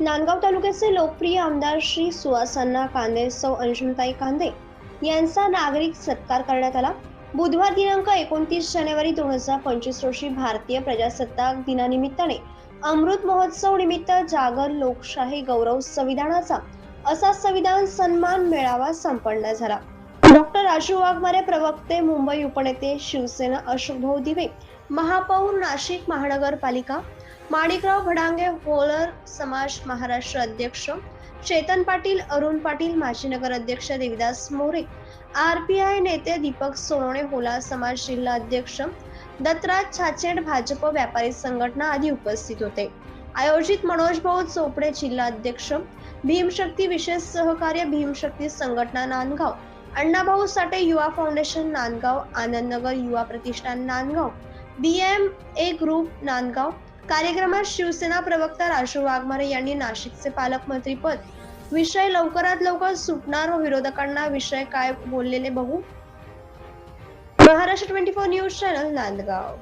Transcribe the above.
नांदगाव तालुक्याचे लोकप्रिय आमदार श्री सुहासांना कांदे सौ अंशुताई कांदे यांचा नागरिक सत्कार करण्यात आला. बुधवार दिनांक एकोणतीस जानेवारी दोन हजार पंचवीस रोजी भारतीय प्रजासत्ताक दिनानिमित्ताने अमृत महोत्सव निमित्त जागर लोकशाही गौरव संविधानाचा असा संविधान सन्मान मेळावा संपन्न झाला. डॉक्टर राजू वाघमारे प्रवक्ते मुंबई उपनेते शिवसेना अशोकभाऊ दिवे महापौर नाशिक महानगरपालिका माणिकराव भडांगे होलर समाज महाराष्ट्र अध्यक्ष चेतन पाटील अरुण पाटील माजी नगर अध्यक्ष Devidas More R P I नेते दीपक सोनवणे होला समाज जिल्हा अध्यक्ष दत्तराज छाचेड भाजप व्यापारी संघटना आदी उपस्थित होते. आयोजित मनोज भाऊ चोपडे जिल्हा अध्यक्ष भीमशक्ती विशेष सहकार्य भीमशक्ती संघटना नांदगाव अण्णाभाऊ साठे युवा foundation Nandgaon Anandnagar Yuva Pratishthan Nandgaon B M A group Nandgaon. कार्यक्रमात शिवसेना प्रवक्ता राजू वाघमारे यांनी नाशिकचे पालकमंत्री पद विषय लवकरात लवकर सुटणार व विरोधकांना विषय काय बोललेले बघू. Maharashtra twenty four news channel Nandgaon.